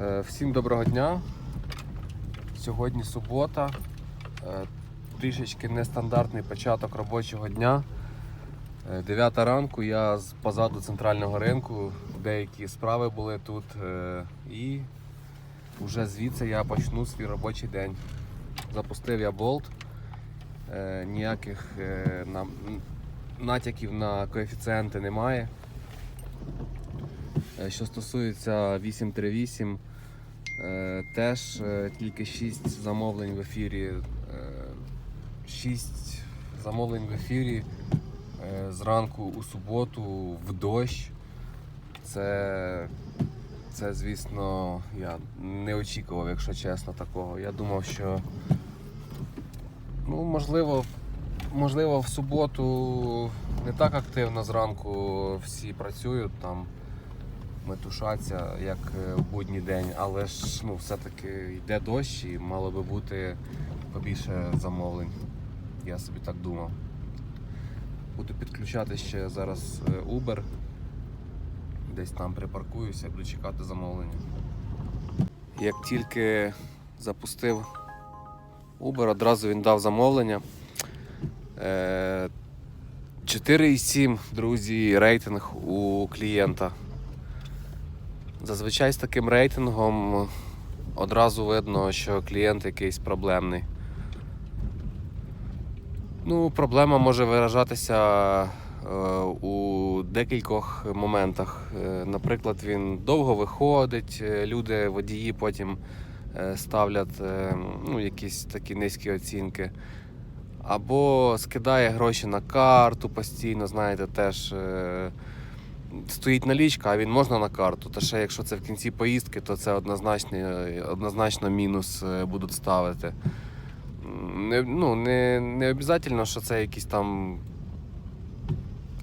Е, Всім доброго дня. Сьогодні субота. Е, Трішечки нестандартний початок робочого дня. 9 ранку я позаду центрального ринку, деякі справи були тут. е, І вже звідси я почну свій робочий день. Запустив я болт. Е, Ніяких е, натяків на коефіцієнти немає. Е, Що стосується 838, е, теж е, тільки 6 замовлень в ефірі. 6 замовлень в ефірі е, зранку у суботу в дощ. Це, це, звісно, я не очікував, якщо чесно, такого. Я думав, що ну, можливо, можливо, в суботу не так активно зранку всі працюють там метушаться, як е, в будній день, але ж ну, все-таки йде дощ і мало би бути побільше замовлень. Я собі так думав. Буду підключати ще зараз е, Uber. Десь там припаркуюся, буду чекати замовлення. Як тільки запустив Uber, одразу він дав замовлення. Е, 4,7, друзі, рейтинг у клієнта. Зазвичай з таким рейтингом одразу видно, що клієнт якийсь проблемний. Ну, проблема може виражатися е, у декількох моментах. Е, наприклад, він довго виходить, е, люди, водії потім ставлять ну, якісь такі низькі оцінки. Або скидає гроші на карту постійно, знаєте, теж. Стоїть налічка, а він можна на карту. Та ще якщо це в кінці поїздки, то це однозначно, однозначно мінус е, будуть ставити. Не, ну, не, не обов'язково, що це якийсь там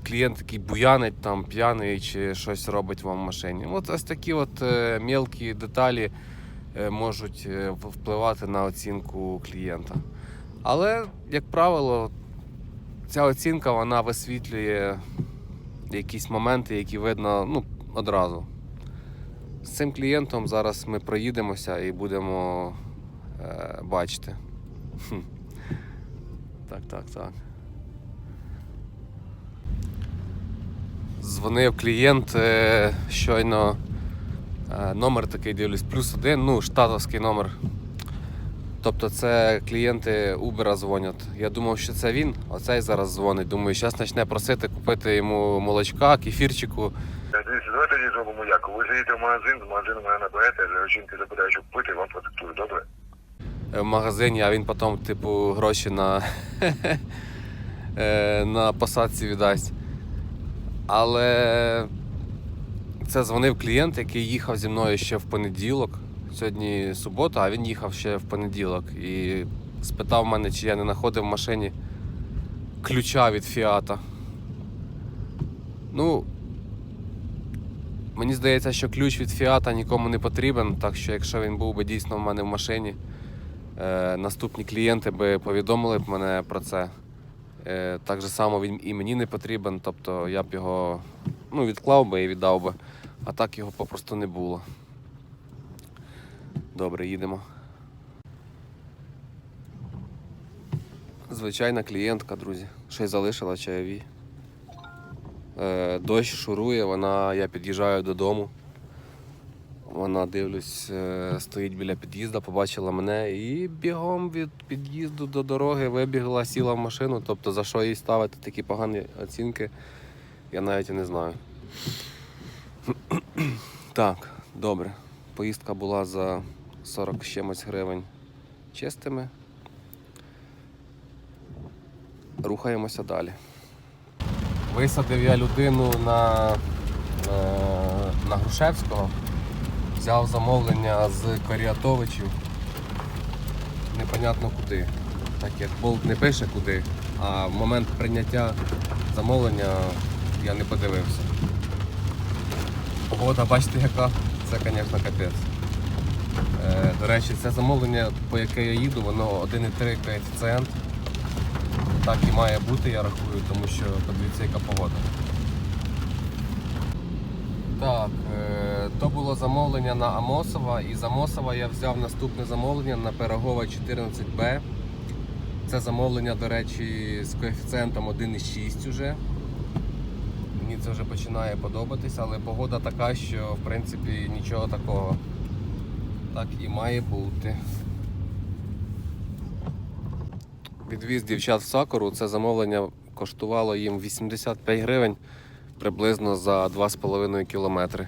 клієнт, який буянить, там, п'яний чи щось робить вам в машині. От ось такі от е, мелкі деталі е, можуть впливати на оцінку клієнта. Але, як правило, ця оцінка вона висвітлює якісь моменти, які видно ну, одразу. З цим клієнтом зараз ми проїдемося і будемо е, бачити. Так, так, так. Дзвонив клієнт е, щойно. Е, номер такий дивлюсь, плюс один, ну, штатовський номер. Тобто це клієнти Uber дзвонять. Я думав, що це він, оцей зараз дзвонить. Думаю, зараз почне просити купити йому молочка, кефірчику. Дивіться, давайте тоді зробимо як. Ви заїдете в магазин, з магазину мене наберете, за жінки запитаю, щоб пити, вам продиктую, добре? в магазині, а він потім, типу, гроші на, е, на посадці віддасть. Але це дзвонив клієнт, який їхав зі мною ще в понеділок. Сьогодні субота, а він їхав ще в понеділок і спитав мене, чи я не знаходив в машині ключа від Фіата. Ну, мені здається, що ключ від Фіата нікому не потрібен, так що якщо він був би дійсно в мене в машині, е, наступні клієнти би повідомили б мене про це. Е, так же само він і мені не потрібен, тобто я б його ну, відклав би і віддав би, а так його попросту не було. Добре, їдемо. Звичайна клієнтка, друзі. Ще й залишила чайові. Е, дощ шурує, вона, я під'їжджаю додому. Вона дивлюсь, е, стоїть біля під'їзду, побачила мене і бігом від під'їзду до дороги вибігла, сіла в машину. Тобто за що їй ставити такі погані оцінки, я навіть і не знаю. Так, добре. Поїздка була за 40 з чимось гривень чистими. Рухаємося далі. Висадив я людину на, е, на Грушевського. Взяв замовлення з Коріатовичів. Непонятно куди. Так як болт не пише куди, а в момент прийняття замовлення я не подивився. Погода, бачите, яка? Це, звісно, капець. Е, до речі, це замовлення, по яке я їду, воно 1,3 коефіцієнт. Так і має бути, я рахую, тому що подивіться, яка погода. Так, е, То було замовлення на Амосова, і з Амосова я взяв наступне замовлення на Пирогова 14Б. Це замовлення, до речі, з коефіцієнтом 1,6 уже. Мені це вже починає подобатись, але погода така, що в принципі нічого такого. Так і має бути. Відвіз дівчат в Сакуру. Це замовлення коштувало їм 85 гривень приблизно за 2,5 кілометри.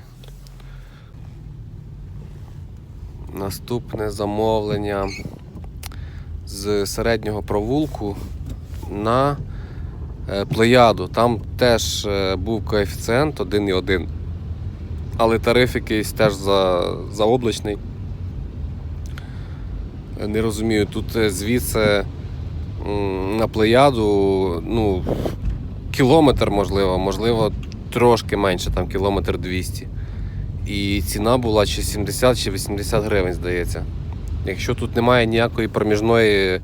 Наступне замовлення з середнього провулку на е, Плеяду. Там теж е, був коефіцієнт 1,1. Але тариф якийсь теж за, заоблачний. Не розумію, тут е, звідси на Плеяду ну, кілометр, можливо, можливо, трошки менше, там кілометр 200. І ціна була чи 70, чи 80 гривень, здається. Якщо тут немає ніякої проміжної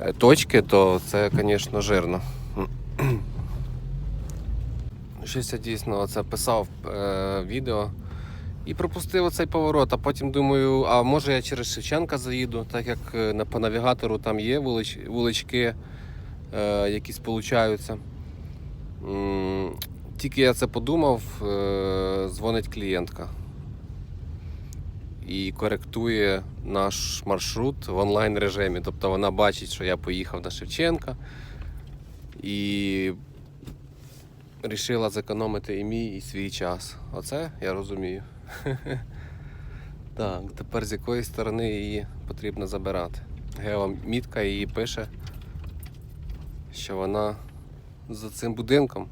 е, точки, то це, звісно, жирно. Щось я дійсно це писав е, відео і пропустив оцей поворот, а потім думаю, а може я через Шевченка заїду, так як е, по навігатору там є вулич, вулички, е, які сполучаються. Тільки я це подумав, е, дзвонить клієнтка і коректує наш маршрут в онлайн режимі. Тобто вона бачить, що я поїхав на Шевченка і вирішила зекономити і мій, і свій час. Оце я розумію. Так, тепер з якої сторони її потрібно забирати. Геомітка її пише, що вона за цим будинком.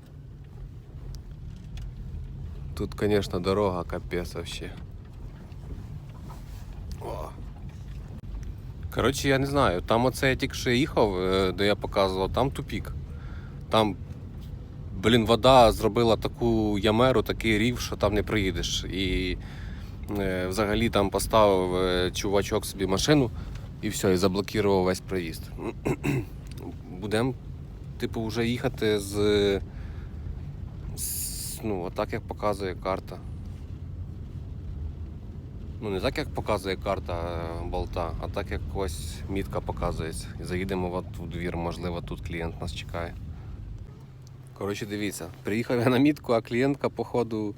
Тут, звісно, дорога капець вообще. О. Коротше, я не знаю. Там оце я тільки що їхав, е, де я показував, там тупік. Там, блін, вода зробила таку ямеру, такий рів, що там не приїдеш. І е, взагалі там поставив е, чувачок собі машину і все, і заблокував весь проїзд. Будемо, типу, вже їхати з, ну, отак, як показує карта. Ну, не так, як показує карта е, болта, а так, як ось мітка показується. Заїдемо у двір, можливо, тут клієнт нас чекає. Коротше, дивіться, приїхав я на мітку, а клієнтка, походу,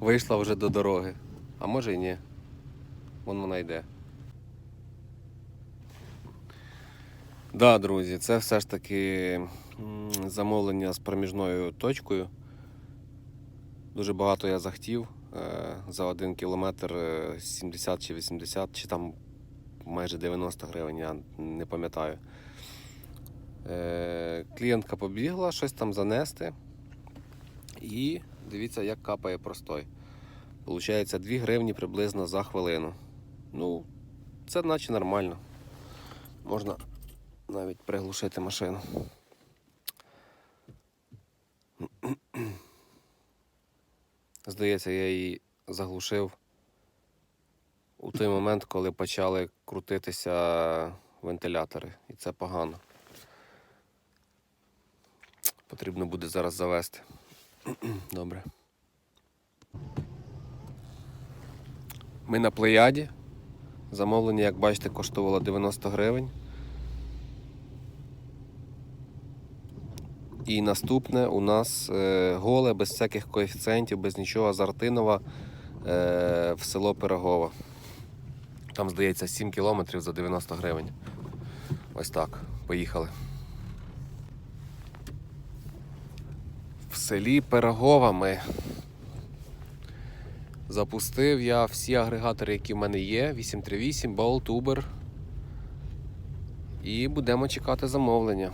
вийшла вже до дороги. А може і ні. Вон вона йде. Да, друзі, це все ж таки замовлення з проміжною точкою. Дуже багато я захотів. Е, За один кілометр е, 70 чи 80, чи там майже 90 гривень, я не пам'ятаю. Е, Клієнтка побігла щось там занести. І дивіться, як капає простой. Получається 2 гривні приблизно за хвилину. Ну, це наче нормально. Можна навіть приглушити машину. Здається, я її заглушив у той момент, коли почали крутитися вентилятори. І це погано. Потрібно буде зараз завести. Добре. Ми на плеяді. Замовлення, як бачите, коштувало 90 гривень. І наступне у нас е, голе, без всяких коефіцієнтів, без нічого з Артинова е, в село Пирогова. Там, здається, 7 кілометрів за 90 гривень. Ось так. Поїхали. В селі Пирогова ми. Запустив я всі агрегатори, які в мене є. 838, Bolt, Uber. І будемо чекати замовлення.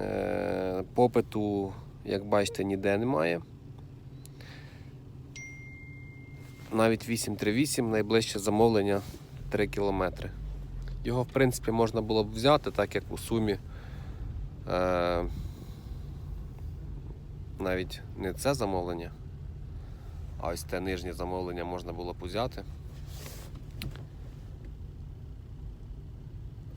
Е, Попиту, як бачите, ніде немає. Навіть 838 найближче замовлення 3 кілометри. Його, в принципі, можна було б взяти, так як у сумі. Навіть не це замовлення, а ось те нижнє замовлення можна було б взяти.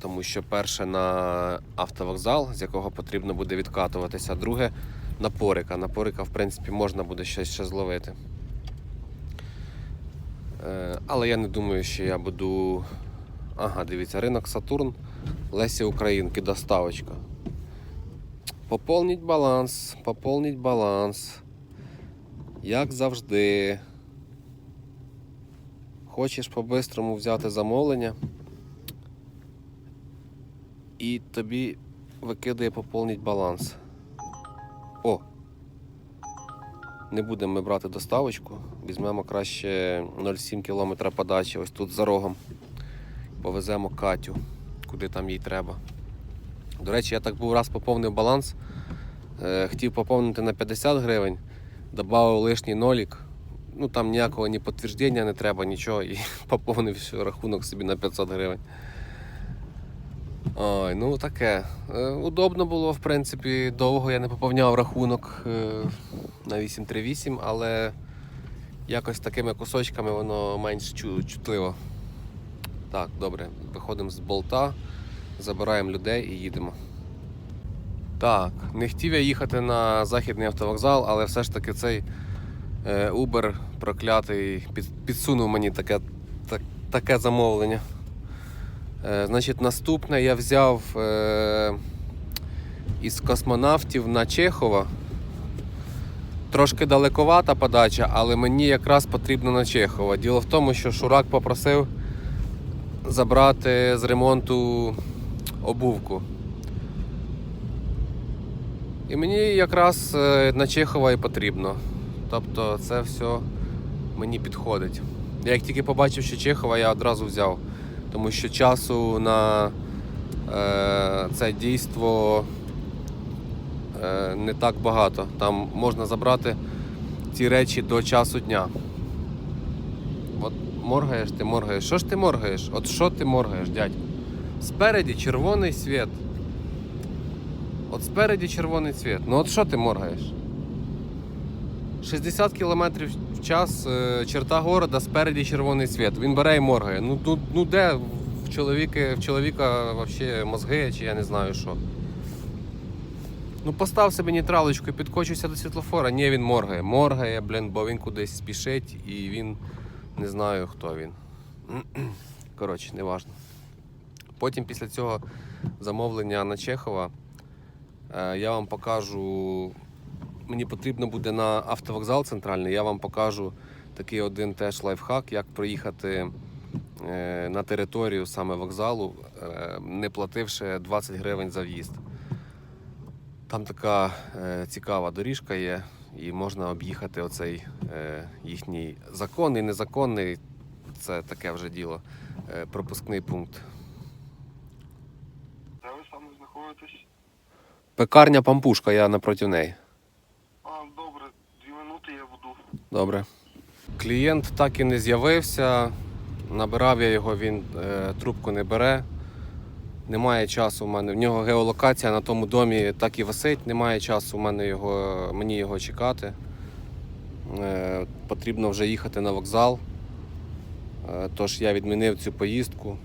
Тому що перше на автовокзал, з якого потрібно буде відкатуватися, друге на порика. На порика, в принципі, можна буде щось ще зловити. Е, Але я не думаю, що я буду. Ага, дивіться, ринок Сатурн, Лесі Українки, доставочка. Поповніть баланс, поповніть баланс. Як завжди. Хочеш по-бистрому взяти замовлення. І тобі викидає поповніть баланс. О! Не будемо ми брати доставочку. Візьмемо краще 0,7 км подачі ось тут за рогом. Повеземо Катю, куди там їй треба. До речі, я так був раз поповнив баланс. Е, хотів поповнити на 50 гривень, додав лишній нолік. Ну там ніякого ні підтвердження не треба, нічого. І поповнив рахунок собі на 500 гривень. Ой, ну таке. Е, удобно було, в принципі, довго я не поповняв рахунок е, на 838, але якось такими кусочками воно менш чутливо. Так, добре, виходимо з болта, забираємо людей і їдемо. Так, не хотів я їхати на західний автовокзал, але все ж таки цей е, Uber проклятий під, підсунув мені таке, так, таке замовлення. Е, значить, наступне я взяв е, із космонавтів на Чехова. Трошки далековата подача, але мені якраз потрібно на Чехова. Діло в тому, що Шурак попросив забрати з ремонту обувку. І мені якраз е, на Чехова і потрібно. Тобто це все мені підходить. Я як тільки побачив, що Чехова, я одразу взяв. Тому що часу на е, це дійство е, не так багато. Там можна забрати ці речі до часу дня. От моргаєш, ти моргаєш. Що ж ти моргаєш? От що ти моргаєш, дядь? Спереді червоний світ. От спереді червоний світ. Ну от що ти моргаєш? 60 км в час е, черта города, спереді червоний світ. Він бере і моргає. Ну, ну, ну де в чоловіка, в чоловіка вообще мозги, чи я не знаю що. Ну постав собі нейтралочку і підкочуйся до світлофора. Ні, він моргає. Моргає, блін, бо він кудись спішить і він не знаю хто він. Коротше, неважно. Потім після цього замовлення на Чехова е, я вам покажу. Мені потрібно буде на автовокзал центральний, я вам покажу такий один теж лайфхак, як проїхати е, на територію саме вокзалу, е, не плативши 20 гривень за в'їзд. Там така цікава доріжка є, і можна об'їхати оцей їхній законний, незаконний, це таке вже діло, пропускний пункт. Де ви саме знаходитесь? Пекарня Пампушка, я напроти неї. А, добре, дві минути я буду. Добре. Клієнт так і не з'явився. Набирав я його, він е, трубку не бере. Немає часу в мене. В нього геолокація на тому домі так і висить. Немає часу в мене його, мені його чекати. Е, потрібно вже їхати на вокзал. Е, тож я відмінив цю поїздку.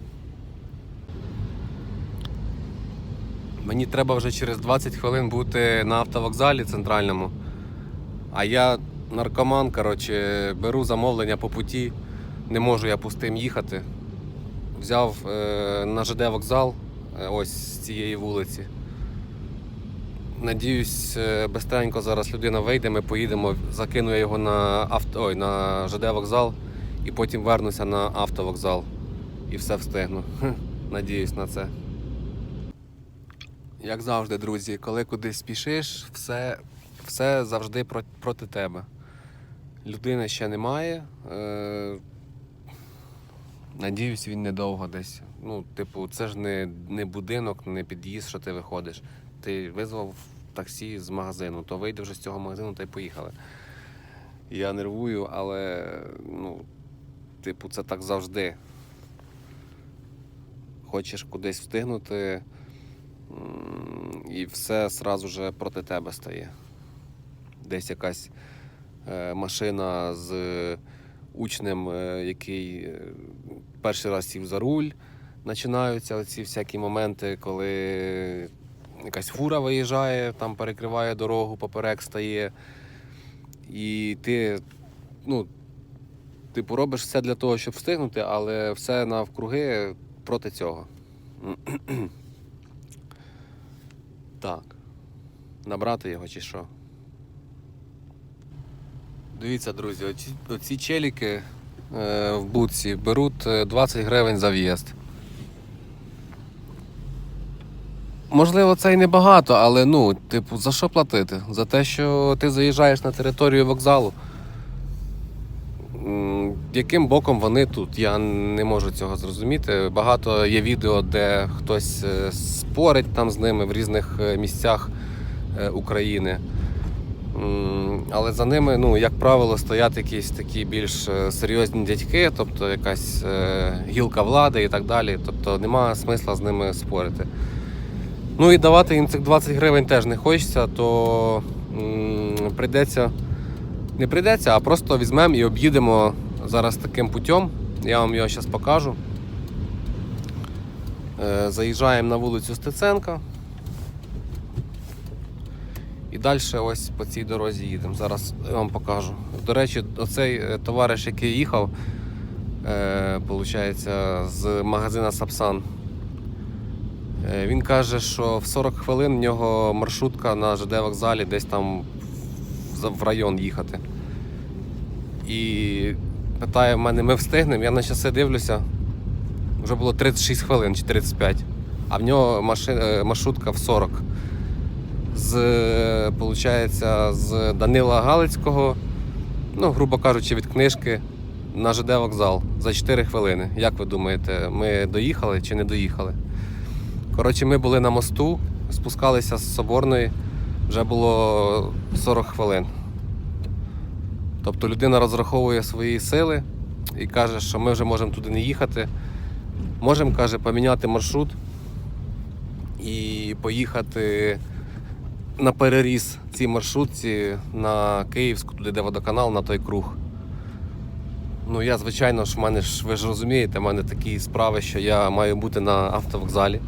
Мені треба вже через 20 хвилин бути на автовокзалі центральному. А я наркоман, коротше, беру замовлення по путі, не можу я пустим їхати. Взяв е, на ЖД вокзал е, ось з цієї вулиці. Надіюсь, е, безстренько зараз людина вийде, ми поїдемо, закину я його на, авто, ой, на ЖД вокзал і потім вернуся на автовокзал і все встигну. Надіюсь на це. Як завжди, друзі, коли кудись спішиш, все, все завжди проти тебе. Людини ще немає. Е- надіюсь, він недовго десь. Ну, типу, це ж не, не будинок, не під'їзд, що ти виходиш. Ти визвав таксі з магазину, то вийди вже з цього магазину та й поїхали. Я нервую, але ну, типу, це так завжди. Хочеш кудись встигнути, і все сразу же проти тебе стає. Десь якась е, машина з учнем, е, який е, перший раз сів за руль. Починаються оці всякі моменти, коли якась фура виїжджає, там перекриває дорогу, поперек стає. І ти, ну, Типу, робиш все для того, щоб встигнути, але все навкруги проти цього. Так. Набрати його чи що? Дивіться, друзі, оці, оці челіки е, в буці беруть е, 20 гривень за в'їзд. Можливо, це і небагато, але ну, типу, за що платити? За те, що ти заїжджаєш на територію вокзалу. Яким боком вони тут? Я не можу цього зрозуміти. Багато є відео, де хтось е, спорить там з ними в різних е, місцях е, України. Але за ними, ну, як правило, стоять якісь такі більш серйозні дядьки, тобто якась гілка влади і так далі. Тобто немає смисла з ними спорити. Ну і давати їм цих 20 гривень теж не хочеться, то прийдеться. Не прийдеться, а просто візьмемо і об'їдемо зараз таким путем. Я вам його зараз покажу. Е, Заїжджаємо на вулицю Стеценка. І далі ось по цій дорозі їдемо. Зараз я вам покажу. До речі, оцей е, товариш, який їхав, е, з магазина Сапсан. Е, Він каже, що в 40 хвилин в нього маршрутка на ЖД вокзалі десь там в- район їхати. І питає в мене, ми встигнемо. Я на часи дивлюся. Вже було 36 хвилин чи 35. А в нього е, маршрутка в 40. З, получається, з Данила Галицького, ну, грубо кажучи, від книжки на ЖД вокзал за 4 хвилини. Як ви думаєте, ми доїхали чи не доїхали? Коротше, ми були на мосту, спускалися з Соборної, вже було 40 хвилин. Тобто людина розраховує свої сили і каже, що ми вже можемо туди не їхати. Можемо, каже, поміняти маршрут і поїхати на переріз цій маршрутці на Київську, туди де водоканал, на той круг. Ну, я, звичайно ж, в мене ж, ви ж розумієте, в мене такі справи, що я маю бути на автовокзалі.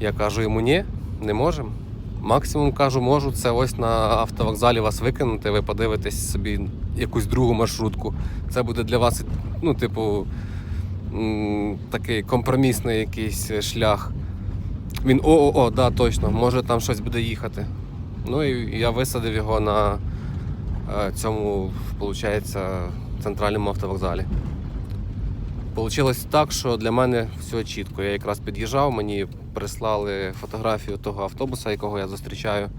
Я кажу йому ні, не можемо. Максимум кажу, можу це ось на автовокзалі вас викинути, ви подивитесь собі якусь другу маршрутку. Це буде для вас, ну, типу, такий компромісний якийсь шлях. Він о-о-о, да, точно, може там щось буде їхати. Ну і я висадив його на е, цьому, виходить, центральному автовокзалі. Получилось так, що для мене все чітко. Я якраз під'їжджав, мені прислали фотографію того автобуса, якого я зустрічаю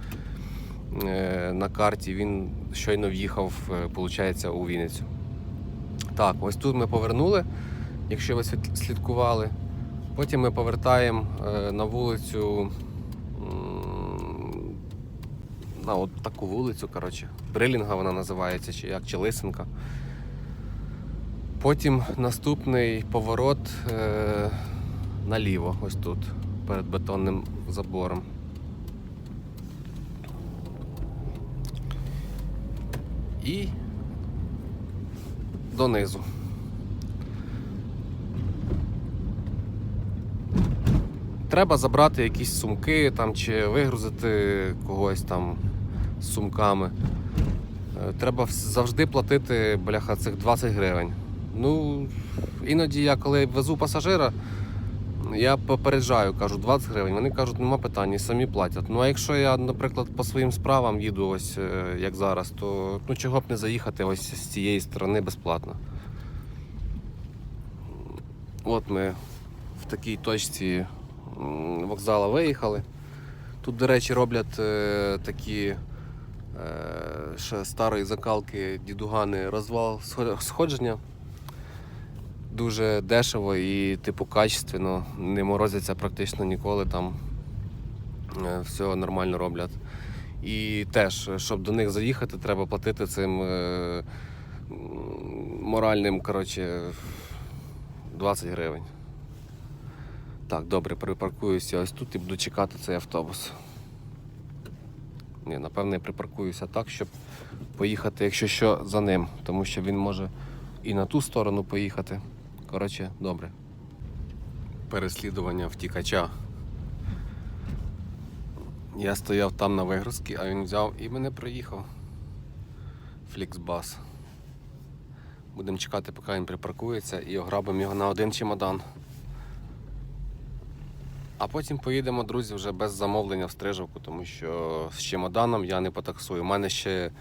е, на карті. Він щойно в'їхав, виходить, у Вінницю. Так, ось тут ми повернули, якщо ви слідкували. Потім ми повертаємо е, на вулицю. На от таку вулицю, коротше. Брилінга вона називається, чи як, чи Лисенка. Потім наступний поворот е, наліво, ось тут, перед бетонним забором. І донизу. Треба забрати якісь сумки там, чи вигрузити когось там з сумками. Е, Треба завжди платити, бляха, цих 20 гривень. Ну, іноді я коли везу пасажира, я попереджаю, кажу 20 гривень. Вони кажуть, нема питань, і самі платять. Ну а якщо я, наприклад, по своїм справам їду, ось е, як зараз, то ну чого б не заїхати ось з цієї сторони безплатно. От ми в такій точці м, вокзала виїхали. Тут, до речі, роблять е, такі е, ще старої закалки дідугани розвал сходження. Дуже дешево і типу качественно, не морозяться практично ніколи там. Е, Все нормально роблять. І теж, щоб до них заїхати, треба платити цим е, моральним, коротше, 20 гривень. Так, добре, припаркуюся ось тут і буду чекати цей автобус. Ні, напевне, я припаркуюся так, щоб поїхати, якщо що, за ним, тому що він може і на ту сторону поїхати. Коротше, добре. Переслідування втікача. Я стояв там на вигрузці, а він взяв і мене проїхав. Фліксбас. Будемо чекати, поки він припаркується і ограбимо його на один чемодан. А потім поїдемо, друзі, вже без замовлення в стрижавку, тому що з чемоданом я не потаксую. У мене ще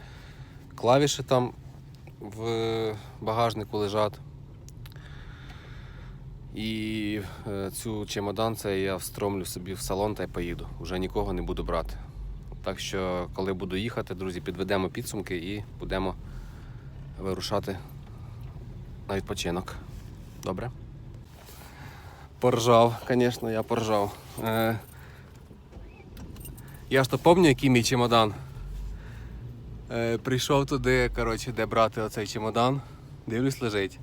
клавіші там в багажнику лежать. І е, цю чемодан це я встромлю собі в салон та й поїду. Уже нікого не буду брати. Так що, коли буду їхати, друзі, підведемо підсумки і будемо вирушати на відпочинок. Добре? Поржав, звісно, я поржав. Е, я ж то пам'ятаю, який мій чемодан. Е, прийшов туди, коротше, де брати оцей чемодан. Дивлюсь, лежить.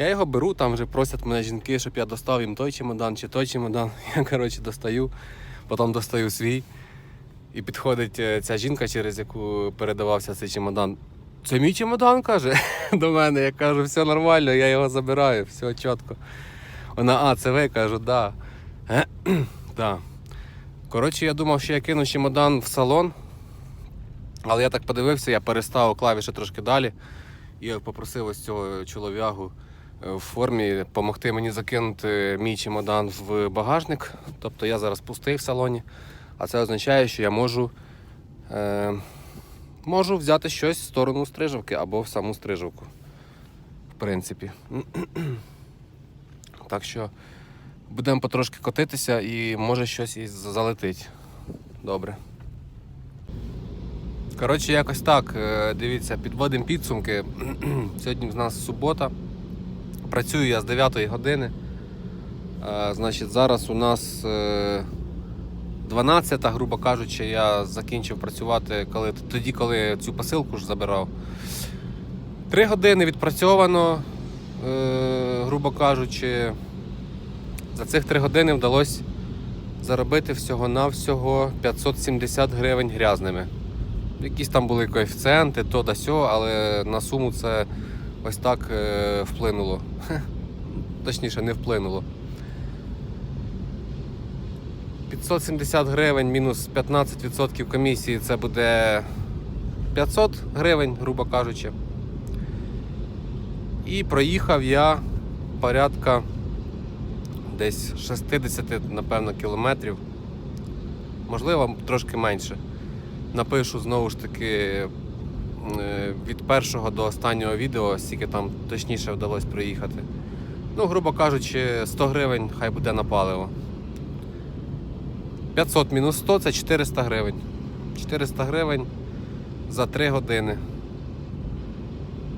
Я його беру, там вже просять мене жінки, щоб я достав їм той чемодан чи той чемодан. Я коротше, достаю, потім достаю свій. І підходить е, ця жінка, через яку передавався цей чемодан. Це мій чемодан, каже до мене. Я кажу, все нормально, я його забираю, все чітко. Вона, а, це ви кажу, да. да. Коротше, я думав, що я кину чемодан в салон. Але я так подивився, я переставив клавіші трошки далі і попросив ось цього чолов'ягу в формі допомогти мені закинути мій чемодан в багажник. Тобто я зараз пустий в салоні, а це означає, що я можу, е, можу взяти щось в сторону стрижавки або в саму стрижавку. В принципі. Так що будемо потрошки котитися і може щось і залетить. Добре. Коротше, якось так. Е, Дивіться, підводимо підсумки. Сьогодні в нас субота. Працюю я з 9 години. Е, Значить, зараз у нас е, 12, грубо кажучи, я закінчив працювати коли, тоді, коли цю посилку ж забирав. Три години відпрацьовано, е, грубо кажучи. За цих три години вдалося заробити всього-навсього 570 гривень грязними. Якісь там були коефіцієнти, то да сьо, але на суму це ось так е, вплинуло. Точніше, не вплинуло. 570 гривень мінус 15% комісії це буде 500 гривень, грубо кажучи. І проїхав я порядка десь 60, напевно, кілометрів. Можливо, трошки менше напишу знову ж таки від першого до останнього відео, скільки там точніше вдалося проїхати. Ну, грубо кажучи, 100 гривень хай буде на паливо. 500 мінус 100 це 400 гривень. 400 гривень за 3 години.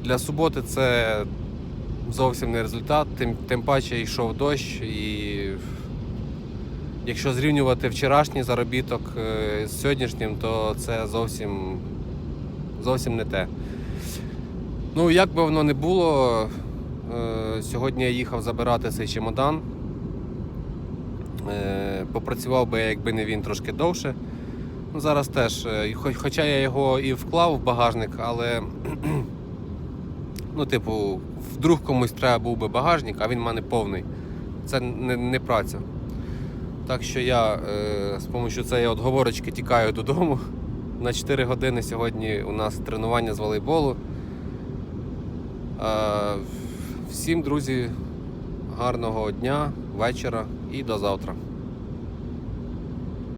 Для суботи це зовсім не результат, тим, тим паче йшов дощ і Якщо зрівнювати вчорашній заробіток е, з сьогоднішнім, то це зовсім, зовсім не те. Ну, як би воно не було, е, сьогодні я їхав забирати цей чемодан. Е, Попрацював би я, якби не він трошки довше. Ну, Зараз теж, е, хоча я його і вклав в багажник, але ну, типу, вдруг комусь треба був би багажник, а він в мене повний. Це не, не праця. Так що я е, з допомогою цієї отговорочки тікаю додому. На 4 години сьогодні у нас тренування з волейболу. Е, всім, друзі, гарного дня, вечора і до завтра.